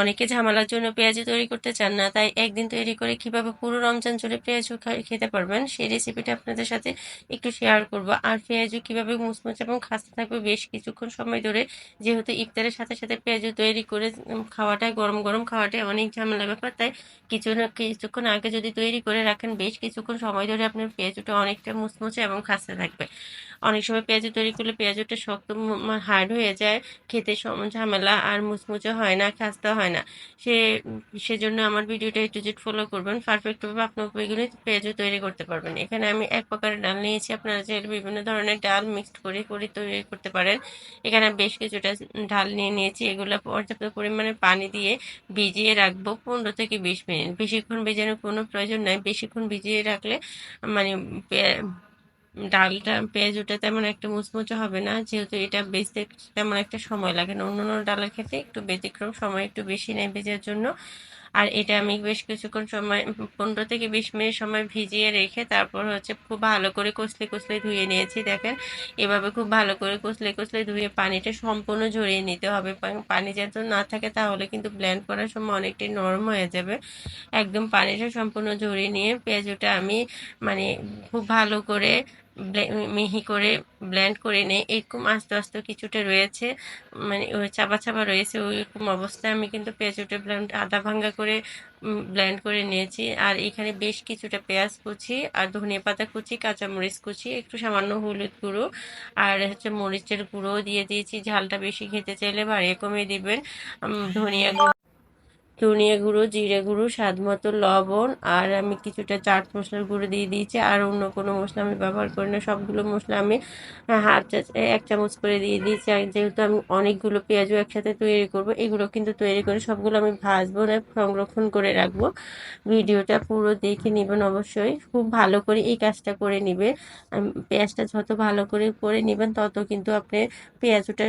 অনেকে ঝামেলার জন্য পেঁয়াজু তৈরি করতে চান না, তাই একদিন তৈরি করে কীভাবে পুরো রমজান জুড়ে পেঁয়াজু খেতে পারবেন সেই রেসিপিটা আপনাদের সাথে একটু শেয়ার করব। আর পেঁয়াজু কীভাবে মুচমুচে এবং খাস্তে থাকবে বেশ কিছুক্ষণ সময় ধরে, যেহেতু ইফতারের সাথে সাথে পেঁয়াজু তৈরি করে খাওয়াটাই গরম গরম খাওয়াটাই অনেক ঝামেলা ব্যাপার, তাই কিছু না, কিছুক্ষণ আগে যদি তৈরি করে রাখেন, বেশ কিছুক্ষণ সময় ধরে আপনার পেঁয়াজুটা অনেকটা মুচমুচে এবং খাস্তে থাকবে। অনেক সময় পেঁয়াজু তৈরি করলে পেঁয়াজুটা শক্ত হার্ড হয়ে যায়, খেতে ঝামেলা আর মুচমুচে হয় না, খাস্তা হয় না। সে, সেজন্য আমার ভিডিওটা একটু জেট ফলো করবেন। পারফেক্টভাবে আপনার বেগুনি পেঁয়াজু তৈরি করতে পারবেন। এখানে আমি এক প্রকারের ডাল নিয়েছি। আপনারা চাইলে বিভিন্ন ধরনের ডাল মিক্সড করে করে তৈরি করতে পারেন। এখানে বেশ কিছুটা ডাল নিয়ে নিয়েছি। এগুলো পর্যাপ্ত পরিমাণে পানি দিয়ে ভিজিয়ে রাখব পনেরো থেকে বিশ মিনিট। বেশিক্ষণ ভেজানোর কোনো প্রয়োজন নাই। বেশিক্ষণ ভিজিয়ে রাখলে মানে ডালটা পেঁয়াজুটা তেমন একটা মুচমুচে হবে না, যেহেতু এটা বেচতে তেমন একটা সময় লাগে না। অন্য ডালের ক্ষেত্রে একটু ব্যতিক্রম সময় একটু বেশি নেয় ভেজার জন্য। আর এটা আমি বেশ কিছুক্ষণ সময়, পনেরো থেকে বিশ মিনিট সময় ভিজিয়ে রেখে তারপর হচ্ছে খুব ভালো করে কষলে কষলে ধুয়ে নিয়েছি, দেখেন। এভাবে খুব ভালো করে কষলে কষলে ধুয়ে পানিটা সম্পূর্ণ ঝরিয়ে নিতে হবে। পানি যাতে না থাকে তাহলে কিন্তু ব্লেন্ড করার সময় অনেকটাই নরম হয়ে যাবে। একদম পানিটা সম্পূর্ণ ঝরিয়ে নিয়ে পেঁয়াজুটা আমি মানে খুব ভালো করে মিহি করে ব্লেন্ড করে নিয়ে এরকম আস্তে আস্তে কিছুটা রয়েছে। মানে ওই চাপা চাপা রয়েছে ওইরকম অবস্থায়। আমি কিন্তু পেঁয়াজুটা ব্লেন্ড আদা ভাঙ্গা করে ব্লেন্ড করে নিয়েছি। আর এখানে বেশ কিছুটা পেঁয়াজ কুচি আর ধনিয়া পাতা কুচি, কাঁচামরিচ কুচি, একটু সামান্য হলুদ গুঁড়ো আর হচ্ছে মরিচের গুঁড়ো দিয়ে দিয়েছি। ঝালটা বেশি খেতে চাইলে বাড়িয়ে কমিয়ে দিবেন। ধনিয়া ধনিয়া গুঁড়ো জিরে গুঁড়ো স্বাদ মতো লবণ আর আমি কিছুটা চাট মশলার গুঁড়ো দিয়ে দিয়েছি আর অন্য কোনো মশলা আমি ব্যবহার করি না। সবগুলো মশলা আমি হাফ চা এক চামচ করে দিয়ে দিয়েছি। আর যেহেতু আমি অনেকগুলো পেঁয়াজও একসাথে তৈরি করব এগুলো কিন্তু তৈরি করে সবগুলো আমি ভাজবো না সংরক্ষণ করে রাখব। ভিডিওটা পুরো দেখে নেবেন অবশ্যই। খুব ভালো করে এই কাজটা করে নিবে আম, পেঁয়াজটা যত ভালো করে করে নেবেন তত কিন্তু আপনি পেঁয়াজটা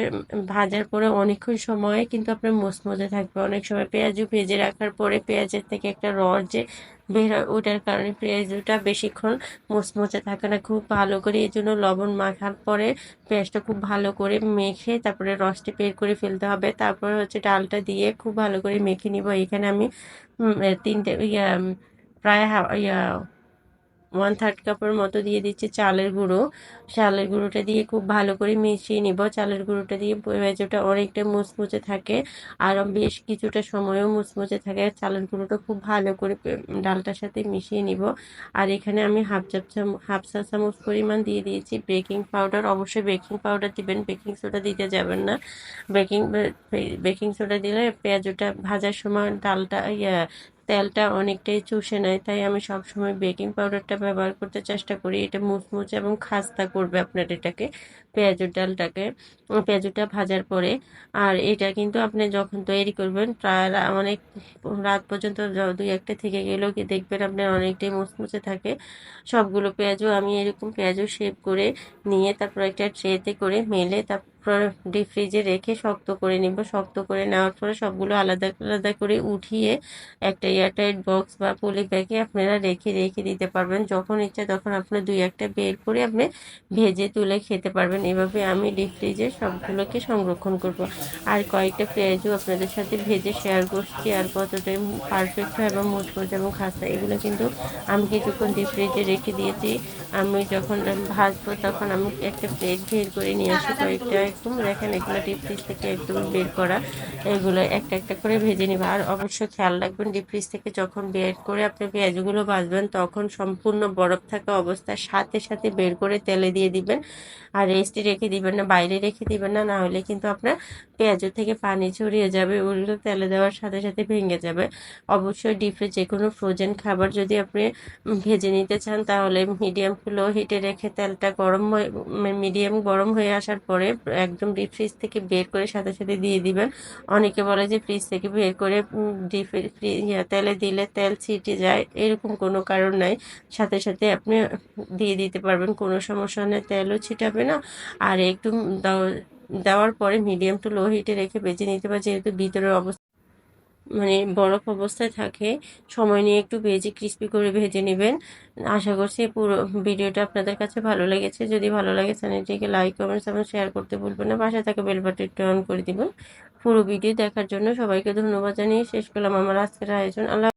ভাজার পরে অনেকক্ষণ সময় কিন্তু আপনার মচমচে থাকবে। অনেক সময় পেঁয়াজু ভেজে রাখার পরে পেঁয়াজের থেকে একটা রস যে বের হয় ওটার কারণে পেঁয়াজটা বেশিক্ষণ মুচমুচে থাকে না। খুব ভালো করে এই জন্য লবণ মাখার পরে পেঁয়াজটা খুব ভালো করে মেখে তারপরে রসটা বের করে ফেলতে হবে। তারপরে হচ্ছে ডালটা দিয়ে খুব ভালো করে মেখে নিব। এখানে আমি তিনটে প্রায় ওয়ান থার্ড কাপের মতো দিয়ে দিচ্ছি চালের গুঁড়ো। চালের গুঁড়োটা দিয়ে খুব ভালো করে মিশিয়ে নিব। চালের গুঁড়োটা দিয়ে পেঁয়াজটা অনেকটা মুচমুচে থাকে আর বেশ কিছুটা সময়ও মুচমুচে থাকে। চালের গুঁড়োটা খুব ভালো করে ডালটার সাথে মিশিয়ে নিব। আর এখানে আমি হাফ চাপ চাম- হাফ চা, চামচ পরিমাণ দিয়ে দিয়েছি বেকিং পাউডার অবশ্যই বেকিং পাউডার দিবেন বেকিং সোডা দিতে যাবেন না। বেকিং বেকিং সোডা দিলে পেঁয়াজটা ভাজার সময় ডালটা, ইয়া তেলটা অনেকটাই চুষে নেয়, তাই আমি সবসময় বেকিং পাউডারটা ব্যবহার করতে চেষ্টা করি। এটা মুচমুচে এবং খাস্তা করবে আপনার এটাকে, পেঁয়াজুর ডালটাকে। পেঁয়াজুটা ভাজার পরে, আর এটা কিন্তু আপনি যখন তৈরি করবেন, প্রায় অনেক রাত পর্যন্ত দুই একটা থেকে গেলেও কি দেখবেন আপনার অনেকটাই মুচমুচে থাকে। সবগুলো পেঁয়াজও আমি এরকম পেঁয়াজও শেপ করে নিয়ে তারপর একটা ট্রেতে করে মেলে তারপর ডিপ ফ্রিজে রেখে শক্ত করে নিব। শক্ত করে নেওয়ার পরে সবগুলো আলাদা আলাদা করে উঠিয়ে একটা এয়ারটাইট বক্স বা পলি ব্যাগে আপনারা রেখে রেখে দিতে পারবেন। যখন ইচ্ছা তখন আপনার দুই একটা বের করে আপনি ভেজে তুলে খেতে পারবেন। এভাবে আমি ডিপ ফ্রিজে সবগুলোকে সংরক্ষণ করব। আর কয়েকটা পেঁয়াজও আপনাদের সাথে ভেজে শেয়ার করছি। আর কতটাই পারফেক্ট হয় এবং মুচমুচ এবং খাস্তা, এগুলো কিন্তু আমি কিছুক্ষণ ডিপ ফ্রিজে রেখে দিয়েছি। আমি যখন ভাজবো তখন আমি একটা প্লেট বের করে নিয়ে আসি। কয়েকটা একদম দেখেন, এগুলো ডিপ ফ্রিজ থেকে একদম বের করা, এগুলো একটা একটা করে ভেজে নেবে। আর অবশ্যই খেয়াল রাখবেন ডিপ ফ্রিজ থেকে যখন বের করে আপনি পেঁয়াজগুলো ভাজবেন, তখন সম্পূর্ণ বরফ থাকা অবস্থায় সাথে সাথে বের করে তেলে দিয়ে দিবেন। আর রেস্টে রেখে দিবেন না, বাইরে রেখে দিবেন না না হলে কিন্তু আপনার পেঁয়াজের থেকে পানি ছড়িয়ে যাবে ওগুলো তেলে দেওয়ার সাথে সাথে ভেঙে যাবে। অবশ্যই ডিপে যে কোনো ফ্রোজেন খাবার যদি আপনি ভেজে নিতে চান, তাহলে মিডিয়াম লো হিটে রেখে তেলটা গরম হয়ে মিডিয়াম গরম হয়ে আসার পরে একদম ডিপ ফ্রিজ থেকে বের করে সাথে সাথে দিয়ে দিবেন। অনেকে বলে যে ফ্রিজ থেকে বের করে ডিপ তেলে দিলে তেল ছিটে যায়, এরকম কোনো কারণ নাই। সাথে সাথে আপনি দিয়ে দিতে পারবেন, কোনো সমস্যা নেই, তেলও ছিটাবে না। আর একটু দেওয়ার পরে মিডিয়াম টু লো হিটে রেখে বেজে নিতে পারে, যেহেতু ভিতরের অবস্থা মানে বরফ অবস্থায় থাকে, সময় নিয়ে একটু ভেজে ক্রিস্পি করে ভেজে নেবেন। আশা করছি পুরো ভিডিওটা আপনাদের কাছে ভালো লেগেছে। যদি ভালো লাগে চ্যানেলটিকে লাইক কমেন্টস এবং শেয়ার করতে ভুলবেন না। বাসায় থাকে বেল অন করে দেবেন। পুরো ভিডিও দেখার জন্য সবাইকে ধন্যবাদ জানিয়ে শেষ করলাম আমার আজকের আয়োজন। আল্লাহ